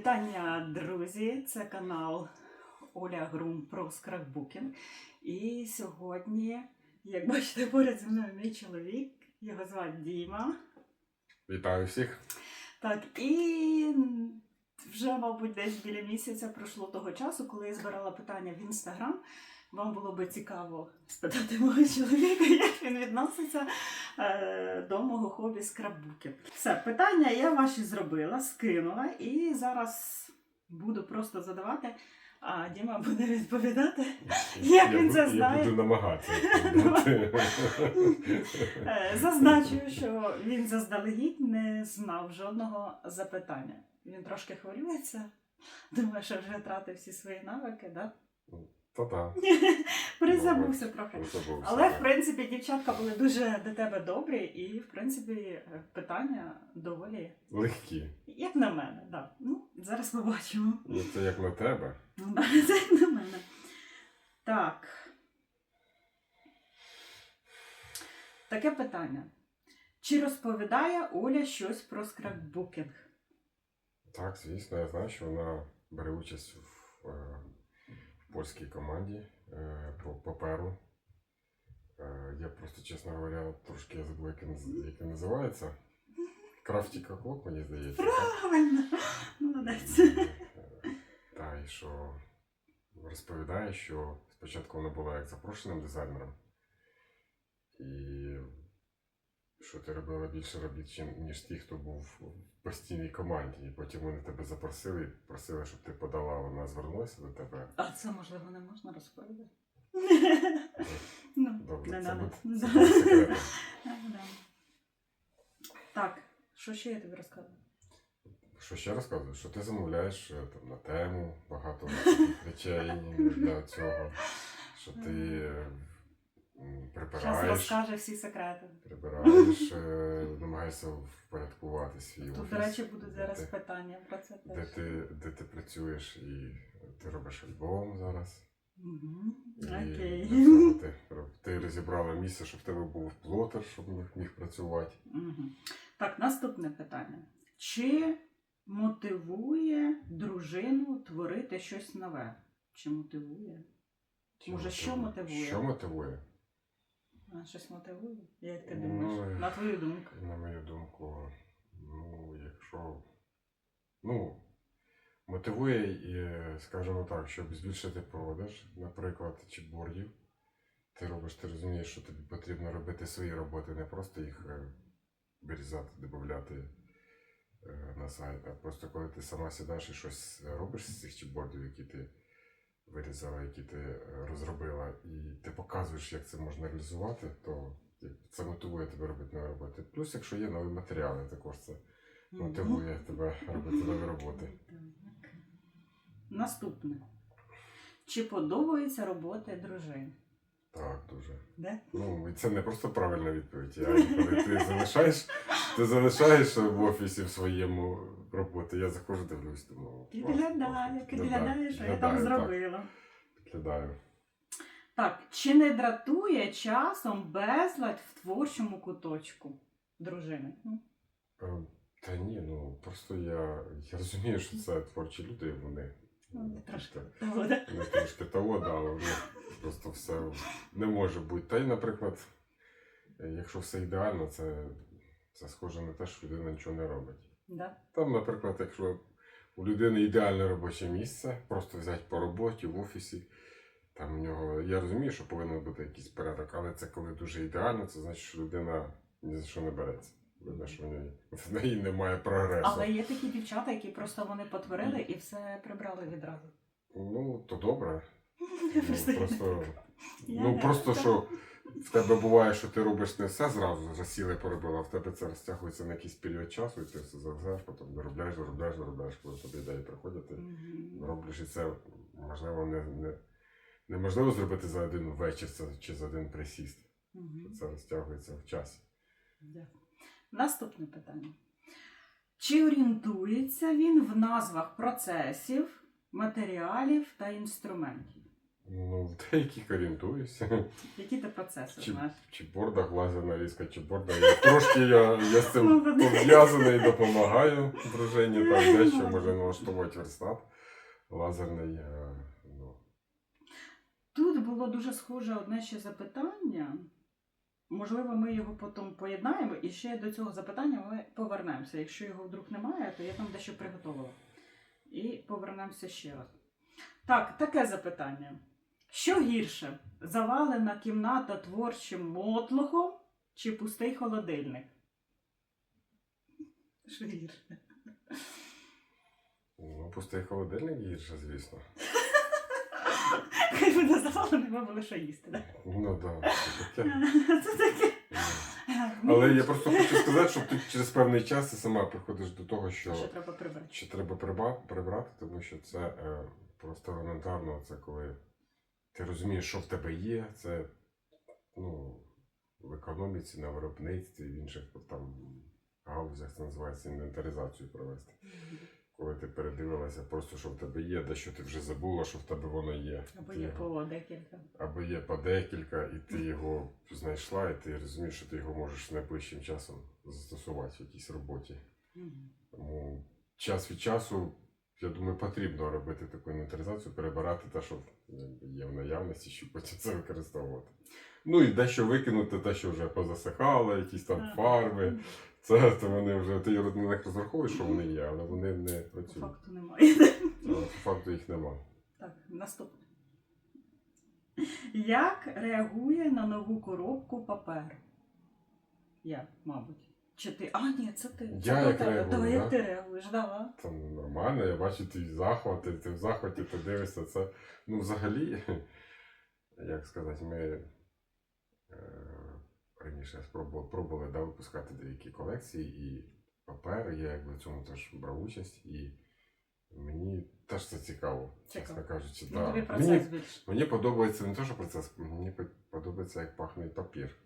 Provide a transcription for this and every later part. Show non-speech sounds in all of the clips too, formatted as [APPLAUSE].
Вітання, друзі! Це канал Оля Грум про скраббукінг. І сьогодні, як бачите, поряд зі мною мій чоловік, його звати Діма. Вітаю всіх. Так, і вже, мабуть, десь біля місяця пройшло того часу, коли я збирала питання в інстаграм. Вам було би цікаво спитати мого чоловіка, як він відноситься е, до мого хобі скраббукінг. Все, питання я ваші зробила, скинула, і зараз буду просто задавати, а Діма буде відповідати. Як я, він бу- це знає? Я буду намагатися. Е, Зазначу, що він заздалегідь не знав жодного запитання. Він трошки хвилюється. Думаю, що вже втратив всі свої навики, да? Та-та. [LAUGHS] Призабувся Мабуть, трохи. забувся, Але в принципі дівчатка були дуже до тебе добрі, і в принципі е, питання доволі, Легкі. як на мене, да. Ну, зараз побачимо. Ну, це як на тебе. Ну, [LAUGHS] Це як на мене. Так. Таке питання. Чи розповідає Оля щось про скраббукінг? Так, звісно, я знаю, що вона бере участь е, в польській команді е, по паперу. Е, Я просто, чесно говоря, трошки я забув, як він, як називається. Крафті Коклок, мені здається. Правильно. Молодець. Так, і що розповідає, що спочатку вона була як запрошеним дизайнером, і що ти робила більше робіт, ніж ті, хто був в постійній команді. І потім вони тебе запросили, просили, щоб ти подала, вона звернулася до тебе. А це можливо не можна розповідати. Ну, Добре, не це надо. буде, секретом. Так, що ще я тобі розказую? Що ще розказую? Що ти замовляєш е, там, на тему багато речей для цього, що ти Зараз прибираєш. розкаже всі секрети. Прибираєш, е, [LAUGHS] намагаєшся впорядкувати свій Тут, офіс. до речі, будуть де зараз ти- питання про це Де теж. ти, де ти працюєш і ти робиш альбом зараз. Мгм. І Окей. для цього ти, [LAUGHS] роб- ти розібрала місце, щоб в тебе був плотер, щоб міг, міг працювати. Мгм. Так, наступне питання. Чи мотивує дружину творити щось нове? Чи мотивує? Чи Може, що мотивує? Що мотивує? А, щось мотивує? Як ти Ну, думаєш? е, На твою думку. На мою думку, ну, якщо. Ну, мотивує, і, скажімо так, щоб збільшити продаж, наприклад, чіпбордів. Ти робиш, ти розумієш, що тобі потрібно робити свої роботи, не просто їх е, вирізати, додати е, на сайт, а просто коли ти сама сідаєш і щось робиш з цих чіпбордів, які ти вирізала, які ти е, розробила, і ти показуєш, як це можна реалізувати, то це мотивує тебе робити нові роботи. Плюс, якщо є нові матеріали, також це мотивує тебе робити нові роботи. Наступне. Чи подобаються роботи дружини? Так, дуже. Де? Ну, і це не просто правильна відповідь. А коли ти залишаєш, ти залишаєш в офісі в своєму роботи, я заходжу, дивлюсь, думаю. Підглядаю, підглядаю, що я там так, зробила. Підглядаю. Так, чи не дратує часом безлад в творчому куточку дружини? Е, Та ні, ну просто я, я розумію, що це творчі люди, вони. Ну, трошки того, да? Не трошки того, да, але ну, просто все не може бути. Та й, наприклад, якщо все ідеально, це, це схоже на те, що людина нічого не робить. Да? Там, наприклад, якщо у людини ідеальне робоче місце, просто взяти по роботі в офісі. Там у нього, я розумію, що повинен бути якийсь порядок, але це коли дуже ідеально, це значить, що людина ні за що не береться. Що в неї, в неї немає прогресу. Але є такі дівчата, які просто вони потворили і все прибрали відразу. Ну, то добре. Просто [LAUGHS] Ну, просто, ну, просто що в тебе буває, що ти робиш не все зразу, засіли поробила, а в тебе це розтягується на якийсь період часу, і ти все завзяєш, потім доробляєш, доробляєш, доробляєш, коли тобі ідеї приходять, ти робиш і це можливо не, не, неможливо зробити за один вечір це, чи за один присіст. Це розтягується в часі. Наступне питання. Чи орієнтується він в назвах процесів, матеріалів та інструментів? Ну, в деяких орієнтуюся. Які ти процеси Чи, знаєш? чи борда глазерна різка, чи борда. Я, трошки я, я з цим пов'язаний, допомагаю дружині, так дещо може налаштовувати верстат. Лазерний. е, Ну, Тут було дуже схоже одне ще запитання. Можливо, ми його потім поєднаємо, і ще до цього запитання ми повернемося. Якщо його вдруг немає, то я там дещо приготувала. І повернемося ще раз. Так, таке запитання. Що гірше? Завалена кімната творчим мотлохом чи пустий холодильник? Що гірше? ну, пустий холодильник гірше, звісно. [LAUGHS] Хай буде завалений, ми були що їсти. да? Ну так, да, це таке. [LAUGHS] Але я просто хочу сказати, що ти через певний час ти сама приходиш до того, Що що треба прибрати? чи треба прибрати, прибрати, тому що це е, просто елементарно, це коли ти розумієш, що в тебе є, це ну, в економіці, на виробництві, в інших там галузях це називається інвентаризацію провести. Коли ти передивилася просто, що в тебе є, дещо ти вже забула, що в тебе воно є. Або Ти є його- по декілька. або є по декілька, і ти його знайшла, і ти розумієш, що ти його можеш найближчим часом застосувати в якійсь роботі. Мгм. Тому час від часу, я думаю, потрібно робити таку інвентаризацію, перебирати те, що є в наявності, щоб потім це використовувати. Ну і дещо викинути, те, що вже позасихало, якісь там фарби. Це то вони вже ти на них розраховуєш, що вони є, але вони не По працюють. факту немає. Але По факту їх нема. Так, наступне. Як реагує на нову коробку папер? Я, мабуть. Чи ти? А, ні, це ти. Я як тебе. реагую, Давай, як да? ти реагуєш, давай. Там нормально, я бачу твій захват, ти, ти в захваті, ти дивишся це. Ну, взагалі, [LAUGHS] як сказати, ми е, раніше спробували, пробували да, випускати деякі колекції, і папер, я якби в цьому теж брав участь, і мені теж це цікаво, чесно Цікаво. кажучи. Ну, да. тобі процес Мені, більше. мені подобається не те, що процес, мені подобається, як пахне папір.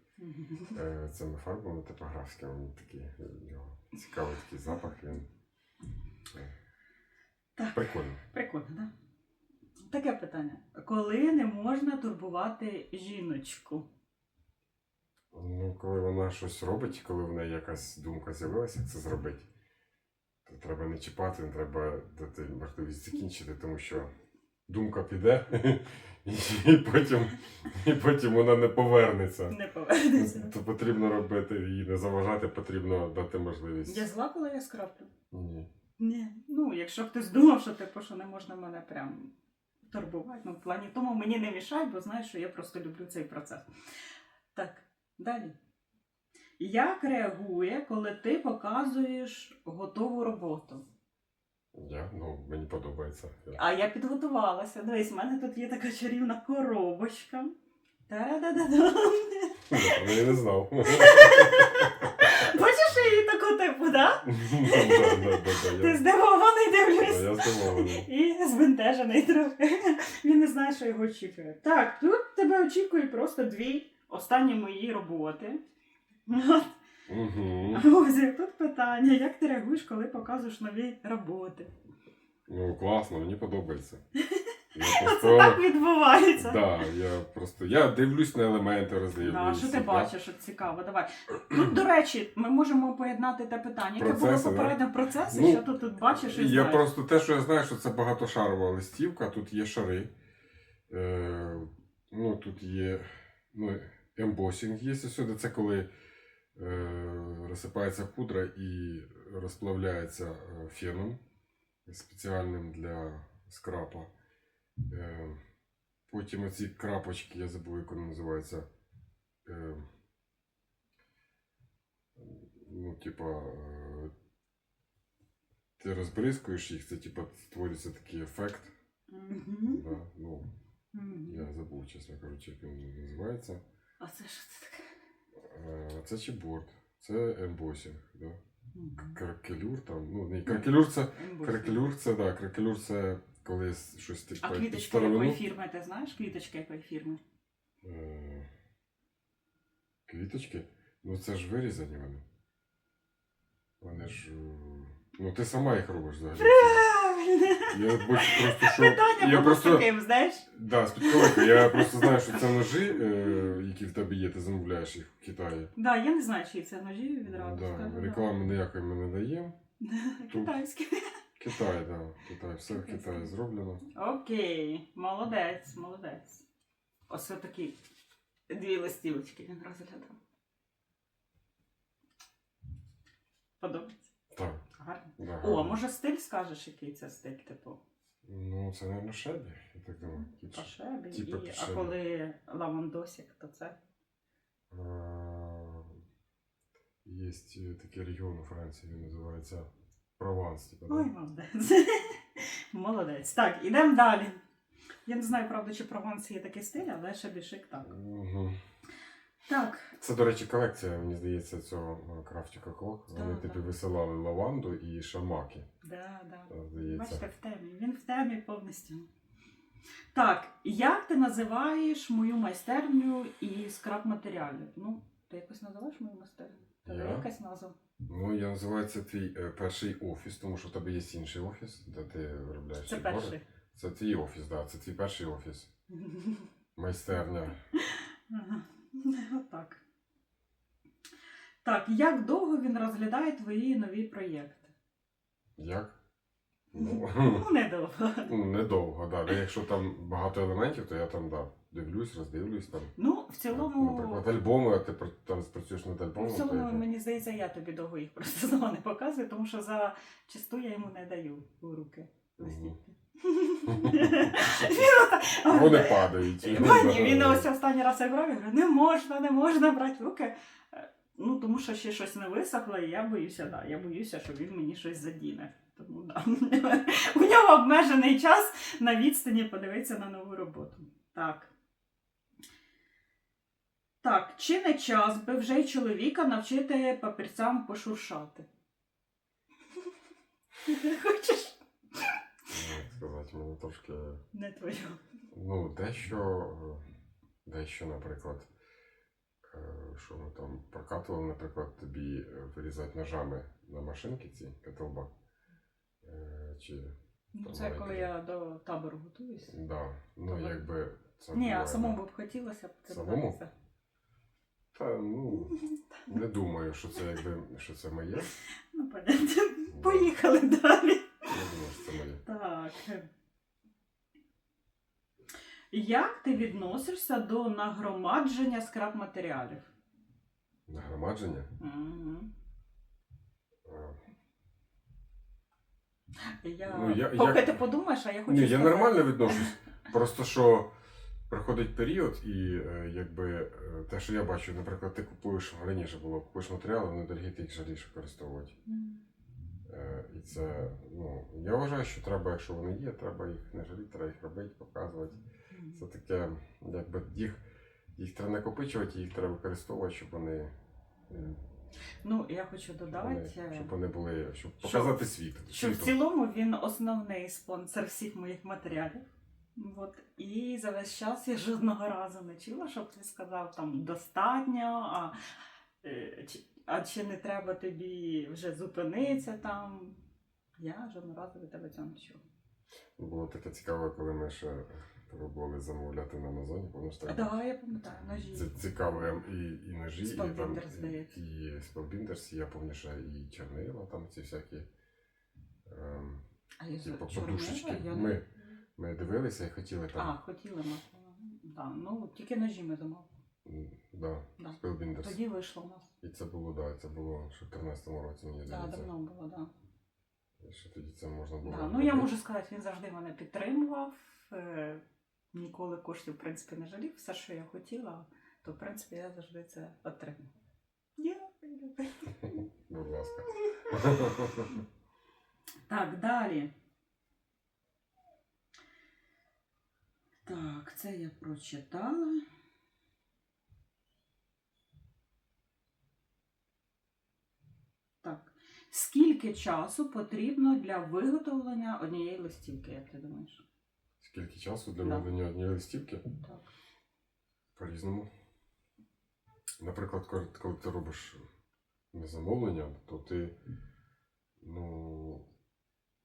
Е, Цими фарбами типографськими, мені такий його цікавий такий запах, він. е, Так. Прикольно. Прикольно, так? Да? Таке питання. Коли не можна турбувати жіночку? Ну, коли вона щось робить, коли в неї якась думка з'явилася, як це зробити, то треба не чіпати, не треба дати можливість закінчити, тому що думка піде, [LAUGHS] і потім, і потім вона не повернеться. Не повернеться. То потрібно робити її не заважати, потрібно дати можливість. Я зла, коли я скраплю? Ні. Ні. Ну, якщо хтось думав, що типу, що не можна мене прям турбувати. Ну, в плані тому мені не мішай, бо знаєш, що я просто люблю цей процес. Так, далі. Як реагує, коли ти показуєш готову роботу? Я, ну, мені подобається. Я- А я підготувалася. Дивись, в мене тут є така чарівна коробочка. Та-да-да-дам. Я не знав. Бачиш її таку типу, да, Ти здивований дивлюсь. Я здивований. І збентежений трохи. Він не знає, що його очікує. Так, тут тебе очікує просто дві останні мої роботи. Угу. Ось тут питання: як ти реагуєш, коли показуєш нові роботи? Ну, класно, мені подобається. [LAUGHS] Я Це так відбувається. да, я просто я дивлюсь на елементи, Да, що ти бачиш, от цікаво, давай. Тут, до речі, ми можемо поєднати те питання, яке було попередньо процеси, Ну, що ти тут бачиш і Я знаєш. просто те, що я знаю, що це багатошарова листівка, тут є шари. Е, ну, тут є ну, ембосінг є сюди. Це коли е, розсипається пудра і розплавляється е, феном спеціальним для скрапа. Е, потім оці крапочки, я забув, як вони називаються. Е, ну, типа, е, ти розбризкуєш їх, це типа створюється такий ефект. Мгм. Да, ну, Мгм. я забув, чесно кажучи, як він називається. А це що це таке? Е, Це чіпборд, це ембосінг. Да? Мгм. Кракелюр там. Ну, не кракелюр це. Кракелюр це, да, кракелюр це коли с- щось типу А під квіточка старовину. якої фірми, ти знаєш? Квіточка якої фірми? Е, Квіточки? Ну це ж вирізані вони. Вони ж. е, Ну, ти сама їх робиш взагалі. Я бачу просто, що. Питання я просто, таким, знаєш? Да, з. Я просто знаю, що це ножі, е, які в тебе є, ти замовляєш їх в Китаї. Да, я не знаю, чи це ножі відразу. Да, скажу, да. реклами ніякої ми не даємо. [LAUGHS] Китайські. Китай, да. Китай, все в Китаї зроблено. Окей, молодець, молодець. Ось такі дві листівочки він розглядав. Подобається. Так. Гарно. Да, О, а гарно. може стиль скажеш, який це стиль, типу? Ну, це, мабуть, шебі, я так думаю. Типу, Пашебі. типу І, а пошебі. коли лавандосик, то це. Є такий регіон у Франції, він називається Прованс. Типу, Ой, да? молодець. [LAUGHS] Молодець. Так, ідемо далі. Я не знаю, правда, чи Прованс є такий стиль, але шебішик так. Мгм. Так, Це, до речі, колекція, мені здається, цього е, крафтіка Клок. Вони тобі висилали лаванду і шамаки, да, да. е, здається. Бачите, в темі. Він в темі повністю. Так, як ти називаєш мою майстерню із скраб матеріалів? Ну, ти якось називаєш мою майстерню? Тебе Я? якась назва? Ну, я називаю це твій е, перший офіс, тому що в тебе є інший офіс, де ти виробляєш Це твори. перший. Це твій офіс, так, да, це твій перший офіс. [LAUGHS] Майстерня. Ага. [LAUGHS] Отак. Так, як довго він розглядає твої нові проєкти? Як? Ну, Ну, [LAUGHS] недовго. ну, недовго, да. Якщо там багато елементів, то я там да, дивлюсь, роздивлюсь там. Ну, в цілому, Наприклад, альбоми, а ти пр- там працюєш над в альбомом, то цілому я... мені здається, я тобі довго їх [LAUGHS] просто знову не показую, тому що за чисту я йому не даю у руки. Мгм. листівки. Вони падають. Ні, він ось останній раз як брав, я говорю, не можна, не можна брати руки. Е, Ну, тому що ще щось не висохло, і я боюся, да, я боюся, що він мені щось задіне. Тому да. [LAUGHS] у нього обмежений час на відстані подивитися на нову роботу. Так. Так, чи не час би вже й чоловіка навчити папірцям пошуршати? [LAUGHS] Хочеш? Сказати, мені трошки. Не твою. Ну, дещо, е, дещо, наприклад, е, що ми там прокатували, наприклад, тобі е, вирізати ножами на машинки ці кетлбак. Е, Чи Ну, це коли я до табору готуюсь. да. Ну, Добре. якби це Ні, а самому б хотілося б це Самому? Та ну [LAUGHS] не думаю, що це якби що це моє. Ну, понятно. Поїхали далі. Не думаю, що це моє. Так. Як ти відносишся до нагромадження скраб матеріалів? Нагромадження. Е, Я... Ну, я- Поки я- ти подумаєш, а я хочу. Ні, я нормально відношусь. Просто що приходить період, і е, якби е, те, що я бачу, наприклад, ти купуєш раніше було, купуєш матеріали, вони дорогі, ти їх жалієш використовувати. Е, І це, ну, я вважаю, що треба, якщо вони є, треба їх не жаліти, треба їх робити, показувати. Це таке, якби їх, їх треба накопичувати, їх треба використовувати, щоб вони, е, Ну, я хочу додати, е, щоб вони були, щоб показати світ. що в цілому він основний спонсор всіх моїх матеріалів. От. І за весь час я жодного разу не чула, щоб ти сказав там достатньо, а, е, чи, а чи не треба тобі вже зупинитися там. Я жодного разу від тебе цього не чула. Було таке цікаве, коли ми ще пробували замовляти на Амазоні, тому що Так, да, я пам'ятаю, ножі. Це цікаво і, і ножі, і там і, і і я пам'ятаю, ще і чорнила, там ці всякі ем, А я типу, подушечки. я Ми, ми дивилися і хотіли А, хотіли ми. Да, ну, тільки ножі ми замовили. Да, Да. Spellbinders. Тоді вийшло у нас. І це було, да, це було ще в 13-му році, мені Так, здається. давно було, так. Да. І Ще тоді це можна було. Да, ну робити. я можу сказати, він завжди мене підтримував. Е, ніколи коштів, в принципі, не жалів. Все, що я хотіла, то в принципі я завжди це отримала. Дякую. [LAUGHS] Будь ласка. [LAUGHS] Так, далі. Так, це я прочитала. Так. Скільки часу потрібно для виготовлення однієї листівки, як ти думаєш? Скільки часу для Да. ведення однієї листівки? Так. По-різному. Наприклад, коли, ти робиш не замовлення, то ти ну,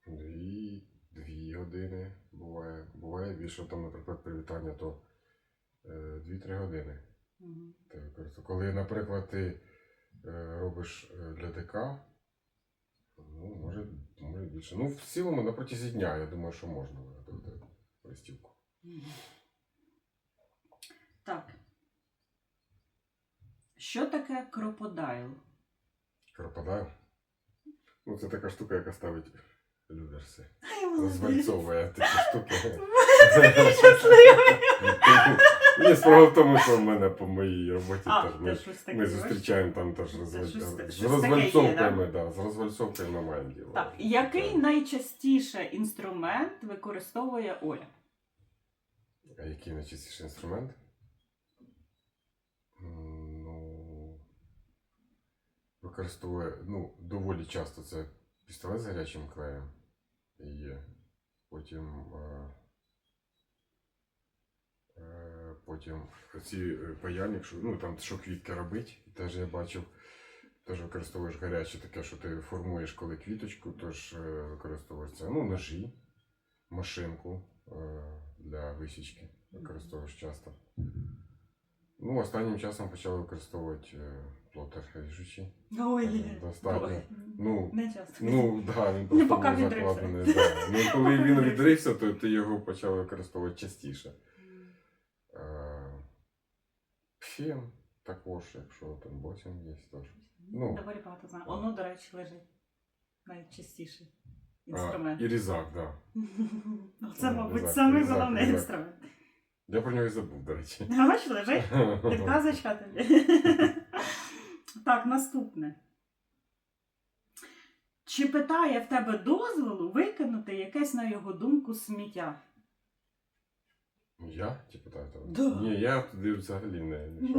дві, дві години. години буває. Буває більше там, наприклад, привітання, то е, 2-3 години. Мгм. ти. Коли, наприклад, ти е, робиш е, для ДК, ну, може, може більше. Ну, в цілому на протязі дня, я думаю, що можна виготовити листівку. Так. Що таке крокодайл? Крокодайл. Ну, це така штука, яка ставить люверси. [LAUGHS] Розвальцовує такі штуки. [LAUGHS] [LAUGHS] Ні, справа в тому, що в мене по моїй роботі А, теж ми, теж щось таке. ми бачиш? зустрічаємо там теж розваль- щось- з щось розвальцовками, да? з розвальцовками ми маємо діло. Так, який найчастіше інструмент використовує Оля? А який найчастіший інструмент? М, Ну, використовує, ну, доволі часто це пістолет з гарячим клеєм є. Потім, е, е, потім ці е, паяльник, що, ну, там, що квітки робить, теж я бачив. Теж використовуєш гаряче таке, що ти формуєш коли квіточку, тож е, використовуєш це. Ну, ножі, машинку е, для висічки використовуєш часто. Ну, останнім часом почали використовувати плотер ріжучий. Ой, Достатньо. ой. Ну, не часто. Ну, да, він просто поки був закладений. Да. Ну, коли він відрився. відрився, то ти його почав використовувати частіше. Е, Фен також, якщо там босін є, теж. Ну. Доволі багато знаю. Воно, до речі, лежить найчастіше А, і різак, так. Да. [LAUGHS] Це, А, мабуть, різак, самий різак, головний різак. інструмент. Я про нього і забув, до речі. Бач, лежить. [LAUGHS] Підказочка тобі. [LAUGHS] Так, наступне. Чи питає в тебе дозволу викинути якесь, на його думку, сміття? Я? Ті питаю тебе? Да. Ні, я туди взагалі не. [LAUGHS]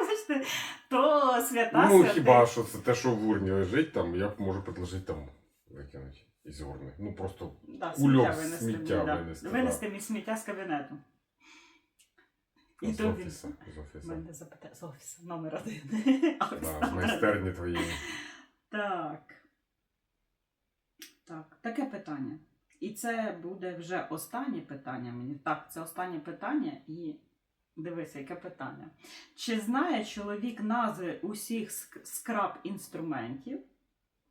Бачите, то свята Ну, святих. хіба що це те, що в урні лежить, там я можу предложити там викинути із урни. Ну просто Да, кульок сміття винести. сміття мені, да. винести. Винести мені сміття з кабінету. І з то він. З офіса. мене запитає з офісу номер один. [LAUGHS] [LAUGHS] Офіс Да, з номер один. майстерні твоєї. Так. Так, таке питання. І це буде вже останнє питання мені. Так, це останнє питання і дивися, яке питання. Чи знає чоловік назви усіх скраб інструментів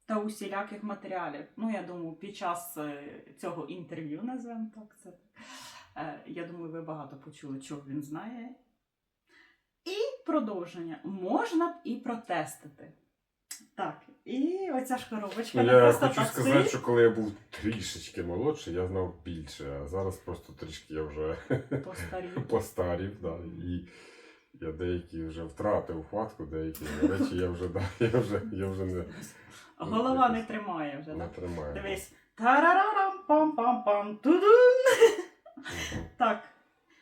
та усіляких матеріалів? Ну, я думаю, під час е, цього інтерв'ю назвемо так це. Е, Я думаю, ви багато почули, чого він знає. І продовження. Можна б і протестити. Так, і оця ж коробочка. Ну, я просто хочу так сказати, стоїть. що коли я був трішечки молодший, я знав більше, а зараз просто трішки я вже Постарів. [LAUGHS] постарів, да, і я деякі вже втратив хватку, деякі речі я вже, да, [LAUGHS] я вже, я вже не, [LAUGHS] Голова не тримає вже, не так? тримаю. Дивись. Тарарарам пам пам пам тудун. Мгм. Так,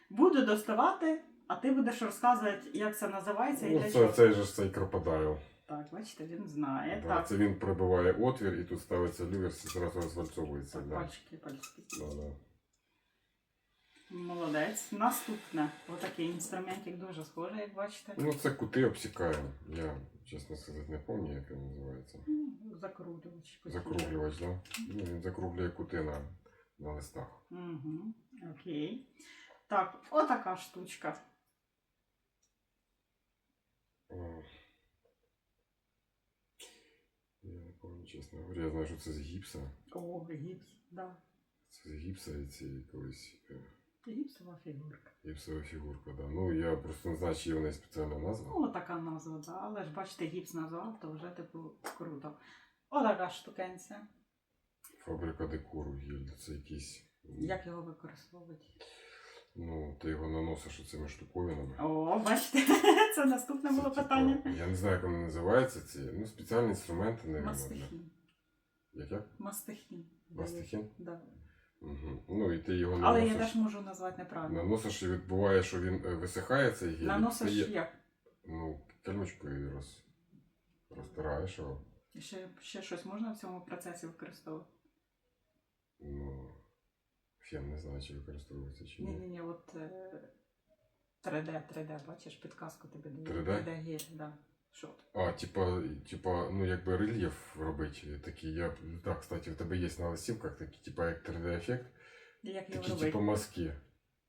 буду доставати, а ти будеш розказувати, як це називається і Ну, для це, чого. цей же ж цей крокодайл. Так, бачите, він знає. Да, так, Це він пробиває отвір і тут ставиться люверс і зразу розвальцовується. так Да. пальчики, пальчики. Да, да. Молодець. Наступне. Отакий інструментик дуже схожий, як бачите. Ну, це кути обсікаємо. Я, чесно сказати, не пам'ятаю, як він називається. Ну, Закрулювач. Закруглювач, да? Ну, він закруглює кути на, на листах. Угу. Окей. Так, отака штучка. О. чесно говоря. Я знаю, що це з гіпса. О, гіпс, да. Це з гіпса і ці колись е, Гіпсова фігурка. гіпсова фігурка. Да. Ну, я просто не знаю, чи є в неї спеціальна назва. Ну, така назва, да. Але ж бачите, гіпс назвав, то вже типу круто. Отака штукенця. Фабрика декору гіль. Це якийсь. Як його використовувати? Ну, ти його наносиш оцими штуковинами. О, бачите, [LAUGHS] це наступне Це, було типа, питання. Я не знаю, як вони називаються ці. Ну, спеціальні інструменти, не Мастихін. Як як? Мастихін. Мастихін? Да. Угу. Ну, і ти його Але я теж можу назвати неправильно. Наносиш і відбуває, що він е, висихає цей гель. Наносиш є- як? Ну, кальмочкою роз... розтираєш його. Ще, ще щось можна в цьому процесі використовувати? Ну, фен не знаю, чи використовується чи Ні, ні. ні, ні, от е, 3D, 3D, бачиш, підказку тобі дає. 3D? 3D гель, да. Що? А, типа, типа, ну якби рельєф робить такий. Я, так, кстати, в тебе є на листівках такі, типа як 3D-ефект. Як його Такі робити? типу маски.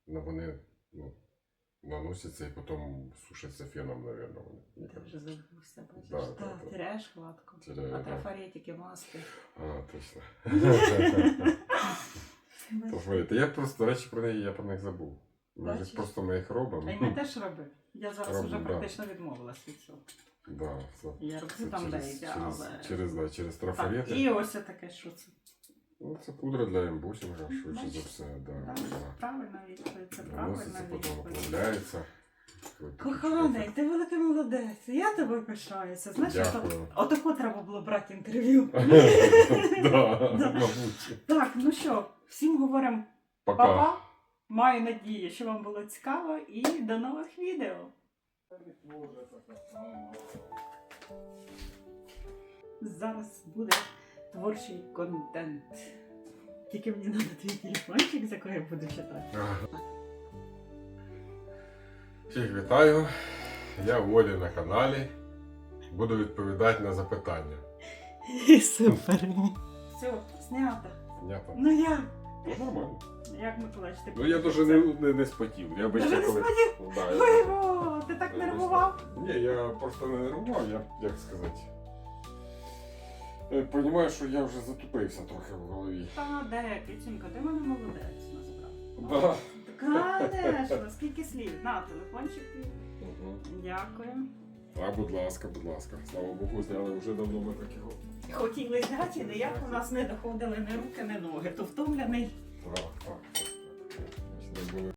Ну, вони ну, наносяться і потім сушаться феном, мабуть. Вони. Ти вже забувся, бачиш? Да, да, Так, да. теряєш хватку. Тире- А да. трафаретики, маски. А, точно. [LAUGHS] Трафарети. Я просто, до речі, про неї я про них забув. Ми ж просто ми їх робимо. А й ми теж робимо. Я зараз Робимо, вже да. практично відмовилась від цього. Да, це, Я роблю там через, деякі, через, але. через, да, через Так, трафарети. і ось таке, що це. Ну, це пудра для ембусінга, швидше за все. Да, Так, да. Правильно відповідь, це Наноситься, потім відповідь. оплавляється. Коханий, ти великий молодець. Я тобою пишаюся. Знаєш, ото- отако треба було брати інтерв'ю. [LAUGHS] Да, Да. мабуть. Так, ну що, всім говоримо Пока. па-па. Маю надію, що вам було цікаво і до нових відео. Зараз буде творчий контент. Тільки мені треба твій телефончик, з якого я буду читати. Всіх вітаю. Я Волі на каналі. Буду відповідати на запитання. Супер. Все, знято. Понятно? Ну як? Ну, нормально. Як Миколаївич, ти Ну я дуже не, не, не спотів. Я би ще не коли. спотів? Ну, да, я- Ой, ти так нервував? Ні, я просто не нервував, я, як сказати. Я розумію, що я вже затупився трохи в голові. Та де, Кицюнька, ти мене молодець насправді. Да. Конечно, скільки слів. На, телефончик. Угу. Дякую. А, будь ласка, будь ласка. Слава Богу, зняли вже давно ми такого. Хотіли зняти, ніяк у нас не доходили ні руки, ні ноги. То втомлений. Так, так.